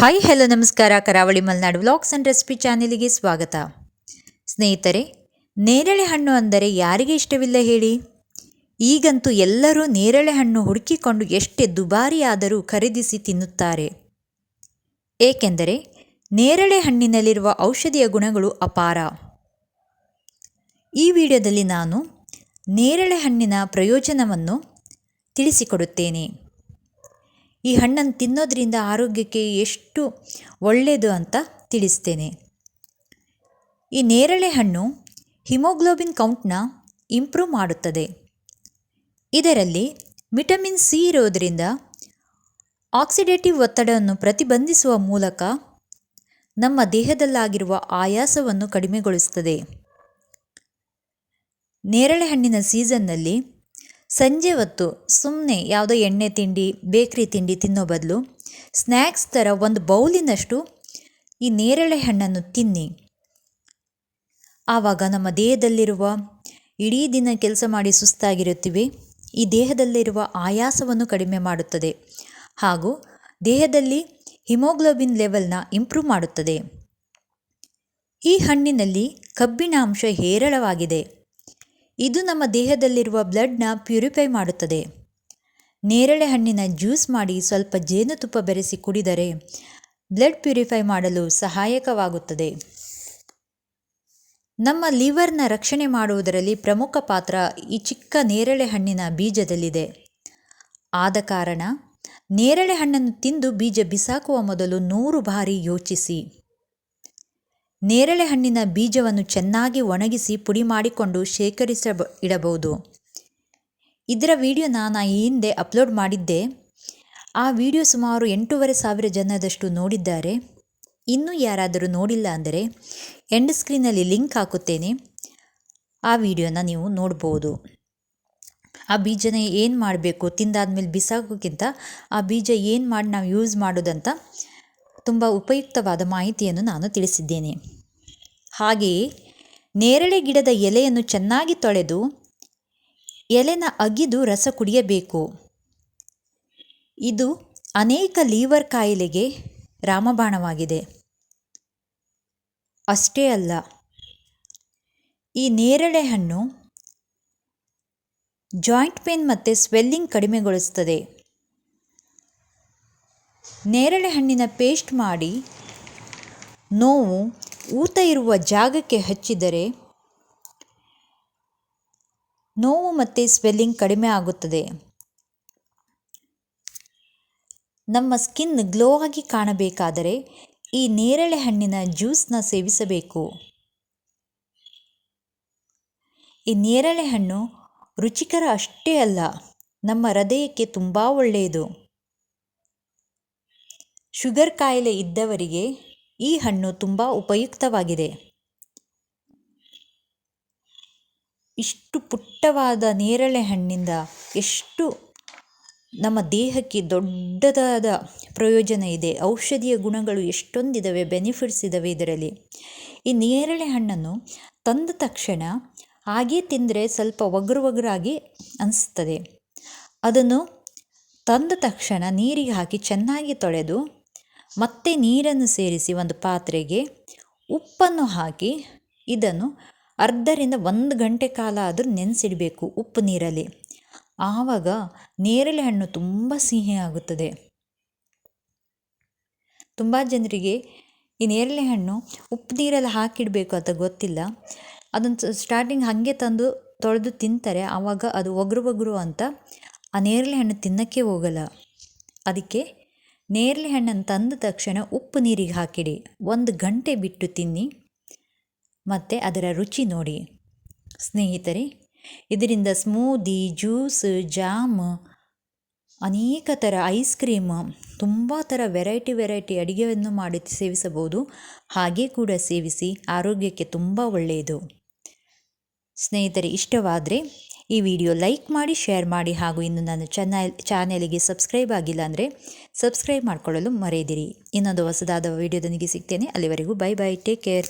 Hi hello ನಮಸ್ಕಾರ. Karavali Malnad vlogs and recipe ಚಾನೆಲಿಗೆ ಸ್ವಾಗತ. ಸ್ನೇಹಿತರೆ, ನೇರಳೆ ಹಣ್ಣು ಅಂದರೆ ಯಾರಿಗೆ ಇಷ್ಟವಿಲ್ಲ ಹೇಳಿ? ಈಗಂತೂ ಎಲ್ಲರೂ ನೇರಳೆ ಹಣ್ಣು ಹುಡುಕಿಕೊಂಡು ಎಷ್ಟೇ ದುಬಾರಿಯಾದರೂ ಖರೀದಿಸಿ ತಿನ್ನುತ್ತಾರೆ. ಏಕೆಂದರೆ, ನೇರಳೆ ಹಣ್ಣಿನಲ್ಲಿರುವ ಔಷಧಿಯ ಗುಣಗಳು ಅಪಾರ. ಈ ವಿಡಿಯೋದಲ್ಲಿ ನಾನು ನೇರಳೆ ಹಣ್ಣಿನ ಪ್ರಯೋಜನವನ್ನು ತಿಳಿಸಿಕೊಡುತ್ತೇನೆ. ಈ ಹಣ್ಣನ್ನು ತಿನ್ನೋದ್ರಿಂದ ಆರೋಗ್ಯಕ್ಕೆ ಎಷ್ಟು ಒಳ್ಳೆಯದು ಅಂತ ತಿಳಿಸ್ತೇನೆ. ಈ ನೇರಳೆ ಹಣ್ಣು ಹಿಮೋಗ್ಲೋಬಿನ್ ಕೌಂಟ್ನ ಇಂಪ್ರೂವ್ ಮಾಡುತ್ತದೆ. ಇದರಲ್ಲಿ ವಿಟಮಿನ್ ಸಿ ಇರೋದರಿಂದ ಆಕ್ಸಿಡೇಟಿವ್ ಒತ್ತಡವನ್ನು ಪ್ರತಿಬಂಧಿಸುವ ಮೂಲಕ ನಮ್ಮ ದೇಹದಲ್ಲಾಗಿರುವ ಆಯಾಸವನ್ನು ಕಡಿಮೆಗೊಳಿಸುತ್ತದೆ. ನೇರಳೆ ಹಣ್ಣಿನ ಸೀಸನ್ನಲ್ಲಿ ಸಂಜೆ ಹೊತ್ತು ಸುಮ್ಮನೆ ಯಾವುದೋ ಎಣ್ಣೆ ತಿಂಡಿ, ಬೇಕ್ರಿ ತಿಂಡಿ ತಿನ್ನೋ ಬದಲು ಸ್ನ್ಯಾಕ್ಸ್ ಥರ ಒಂದು ಬೌಲಿನಷ್ಟು ಈ ನೇರಳೆ ಹಣ್ಣನ್ನು ತಿನ್ನಿ. ಆವಾಗ ನಮ್ಮ ದೇಹದಲ್ಲಿರುವ ಇಡೀ ದಿನ ಕೆಲಸ ಮಾಡಿ ಸುಸ್ತಾಗಿರುತ್ತೀವಿ. ಈ ದೇಹದಲ್ಲಿರುವ ಆಯಾಸವನ್ನು ಕಡಿಮೆ ಮಾಡುತ್ತದೆ ಹಾಗೂ ದೇಹದಲ್ಲಿ ಹಿಮೋಗ್ಲೋಬಿನ್ ಲೆವೆಲ್ನ ಇಂಪ್ರೂವ್ ಮಾಡುತ್ತದೆ. ಈ ಹಣ್ಣಿನಲ್ಲಿ ಕಬ್ಬಿಣಾಂಶ ಹೇರಳವಾಗಿದೆ. ಇದು ನಮ್ಮ ದೇಹದಲ್ಲಿರುವ ಬ್ಲಡ್ನ ಪ್ಯೂರಿಫೈ ಮಾಡುತ್ತದೆ. ನೇರಳೆ ಹಣ್ಣಿನ ಜ್ಯೂಸ್ ಮಾಡಿ ಸ್ವಲ್ಪ ಜೇನುತುಪ್ಪ ಬೆರೆಸಿ ಕುಡಿದರೆ ಬ್ಲಡ್ ಪ್ಯೂರಿಫೈ ಮಾಡಲು ಸಹಾಯಕವಾಗುತ್ತದೆ. ನಮ್ಮ ಲಿವರ್ನ ರಕ್ಷಣೆ ಮಾಡುವುದರಲ್ಲಿ ಪ್ರಮುಖ ಪಾತ್ರ ಈ ಚಿಕ್ಕ ನೇರಳೆ ಹಣ್ಣಿನ ಬೀಜದಲ್ಲಿದೆ. ಆದ ಕಾರಣ ನೇರಳೆ ಹಣ್ಣನ್ನು ತಿಂದು ಬೀಜ ಬಿಸಾಕುವ ಮೊದಲು ನೂರು ಬಾರಿ ಯೋಚಿಸಿ. ನೇರಳೆ ಹಣ್ಣಿನ ಬೀಜವನ್ನು ಚೆನ್ನಾಗಿ ಒಣಗಿಸಿ ಪುಡಿ ಮಾಡಿಕೊಂಡು ಶೇಖರಿಸ ಇಡಬಹುದು ಇದರ ವಿಡಿಯೋ ನಾನು ಈ ಹಿಂದೆ ಅಪ್ಲೋಡ್ ಮಾಡಿದ್ದೆ. ಆ ವಿಡಿಯೋ ಸುಮಾರು ಎಂಟೂವರೆ ಸಾವಿರ ಜನದಷ್ಟು ನೋಡಿದ್ದಾರೆ. ಇನ್ನೂ ಯಾರಾದರೂ ನೋಡಿಲ್ಲ ಅಂದರೆ ಎಂಡ್ ಸ್ಕ್ರೀನಲ್ಲಿ ಲಿಂಕ್ ಹಾಕುತ್ತೇನೆ. ಆ ವಿಡಿಯೋನ ನೀವು ನೋಡ್ಬೋದು. ಆ ಬೀಜನ ಏನು ಮಾಡಬೇಕು? ತಿಂದಾದ್ಮೇಲೆ ಬಿಸಾಕೋಕ್ಕಿಂತ ಆ ಬೀಜ ಏನು ಮಾಡಿ ನಾವು ಯೂಸ್ ಮಾಡೋದಂತ ತುಂಬ ಉಪಯುಕ್ತವಾದ ಮಾಹಿತಿಯನ್ನು ನಾನು ತಿಳಿಸಿದ್ದೇನೆ. ಹಾಗೆಯೇ ನೇರಳೆ ಗಿಡದ ಎಲೆಯನ್ನು ಚೆನ್ನಾಗಿ ತೊಳೆದು ಎಲೆನ ಅಗಿದು ರಸ ಕುಡಿಯಬೇಕು. ಇದು ಅನೇಕ ಲೀವರ್ ಕಾಯಿಲೆಗೆ ರಾಮಬಾಣವಾಗಿದೆ. ಅಷ್ಟೇ ಅಲ್ಲ, ಈ ನೇರಳೆ ಹಣ್ಣು ಜಾಯಿಂಟ್ ಪೇನ್ ಮತ್ತು ಸ್ವೆಲ್ಲಿಂಗ್ ಕಡಿಮೆಗೊಳಿಸುತ್ತದೆ. ನೇರಳೆ ಹಣ್ಣಿನ ಪೇಸ್ಟ್ ಮಾಡಿ ನೋವು ಊತ ಇರುವ ಜಾಗಕ್ಕೆ ಹಚ್ಚಿದರೆ ನೋವು ಮತ್ತು ಸ್ವೆಲ್ಲಿಂಗ್ ಕಡಿಮೆ ಆಗುತ್ತದೆ. ನಮ್ಮ ಸ್ಕಿನ್ ಗ್ಲೋ ಆಗಿ ಕಾಣಬೇಕಾದರೆ ಈ ನೇರಳೆ ಹಣ್ಣಿನ ಜ್ಯೂಸ್ನ ಸೇವಿಸಬೇಕು. ಈ ನೇರಳೆ ಹಣ್ಣು ರುಚಿಕರ ಅಷ್ಟೇ ಅಲ್ಲ, ನಮ್ಮ ಹೃದಯಕ್ಕೆ ತುಂಬ ಒಳ್ಳೆಯದು. ಶುಗರ್ ಕಾಯಿಲೆ ಇದ್ದವರಿಗೆ ಈ ಹಣ್ಣು ತುಂಬ ಉಪಯುಕ್ತವಾಗಿದೆ. ಇಷ್ಟು ಪುಟ್ಟವಾದ ನೇರಳೆ ಹಣ್ಣಿಂದ ಎಷ್ಟು ನಮ್ಮ ದೇಹಕ್ಕೆ ದೊಡ್ಡದಾದ ಪ್ರಯೋಜನ ಇದೆ. ಔಷಧೀಯ ಗುಣಗಳು ಎಷ್ಟೊಂದಿದ್ದಾವೆ ಬೆನಿಫಿಟ್ಸ್ ಇದ್ದಾವೆ ಇದರಲ್ಲಿ. ಈ ನೇರಳೆ ಹಣ್ಣನ್ನು ತಂದ ತಕ್ಷಣ ಹಾಗೇ ತಿಂದರೆ ಸ್ವಲ್ಪ ಒಗರು ಒಗರಾಗಿ ಅನಿಸ್ತದೆ. ಅದನ್ನು ತಂದ ತಕ್ಷಣ ನೀರಿಗೆ ಹಾಕಿ ಚೆನ್ನಾಗಿ ತೊಳೆದು ಮತ್ತೆ ನೀರನ್ನು ಸೇರಿಸಿ ಒಂದು ಪಾತ್ರೆಗೆ ಉಪ್ಪನ್ನು ಹಾಕಿ ಇದನ್ನು ಅರ್ಧರಿಂದ ಒಂದು ಗಂಟೆ ಕಾಲ ಆದರೂ ನೆನೆಸಿಡಬೇಕು ಉಪ್ಪು ನೀರಲ್ಲಿ. ಆವಾಗ ನೇರಳೆ ಹಣ್ಣು ತುಂಬ ಸಿಹಿ ಆಗುತ್ತದೆ. ತುಂಬ ಜನರಿಗೆ ಈ ನೇರಳೆ ಹಣ್ಣು ಉಪ್ಪು ನೀರಲ್ಲಿ ಹಾಕಿಡಬೇಕು ಅಂತ ಗೊತ್ತಿಲ್ಲ. ಅದನ್ನು ಸ್ಟಾರ್ಟಿಂಗ್ ಹಾಗೆ ತಂದು ತೊಳೆದು ತಿಂತಾರೆ. ಆವಾಗ ಅದು ಒಗರು ಒಗರು ಅಂತ ಆ ನೇರಳೆ ಹಣ್ಣು ತಿನ್ನೋಕ್ಕೆ ಹೋಗಲ್ಲ. ಅದಕ್ಕೆ ನೇರಳೆ ಹಣ್ಣನ್ನು ತಂದ ತಕ್ಷಣ ಉಪ್ಪು ನೀರಿಗೆ ಹಾಕಿಡಿ. ಒಂದು ಗಂಟೆ ಬಿಟ್ಟು ತಿನ್ನಿ. ಮತ್ತು ಅದರ ರುಚಿ ನೋಡಿ. ಸ್ನೇಹಿತರೆ, ಇದರಿಂದ ಸ್ಮೂದಿ, ಜ್ಯೂಸ್, ಜಾಮ್, ಅನೇಕ ಥರ ಐಸ್ ಕ್ರೀಮ್, ತುಂಬ ಥರ ವೆರೈಟಿ ವೆರೈಟಿ ಅಡುಗೆಯನ್ನು ಮಾಡಿ ಸೇವಿಸಬಹುದು. ಹಾಗೆ ಕೂಡ ಸೇವಿಸಿ ಆರೋಗ್ಯಕ್ಕೆ ತುಂಬ ಒಳ್ಳೆಯದು. ಸ್ನೇಹಿತರೆ, ಇಷ್ಟವಾದರೆ ಈ ವಿಡಿಯೋ ಲೈಕ್ ಮಾಡಿ, ಶೇರ್ ಮಾಡಿ ಹಾಗೂ ಇನ್ನು ನನ್ನ ಚಾನಲ್ ಚಾನೆಲಿಗೆ ಸಬ್ಸ್ಕ್ರೈಬ್ ಆಗಿಲ್ಲ ಅಂದರೆ ಸಬ್ಸ್ಕ್ರೈಬ್ ಮಾಡಿಕೊಳ್ಳಲು ಮರೆಯದಿರಿ. ಇನ್ನೊಂದು ಹೊಸದಾದ ವಿಡಿಯೋದೊಂದಿಗೆ ಸಿಗ್ತೇನೆ. ಅಲ್ಲಿವರೆಗೂ ಬೈ ಬೈ ಟೇಕ್ ಕೇರ್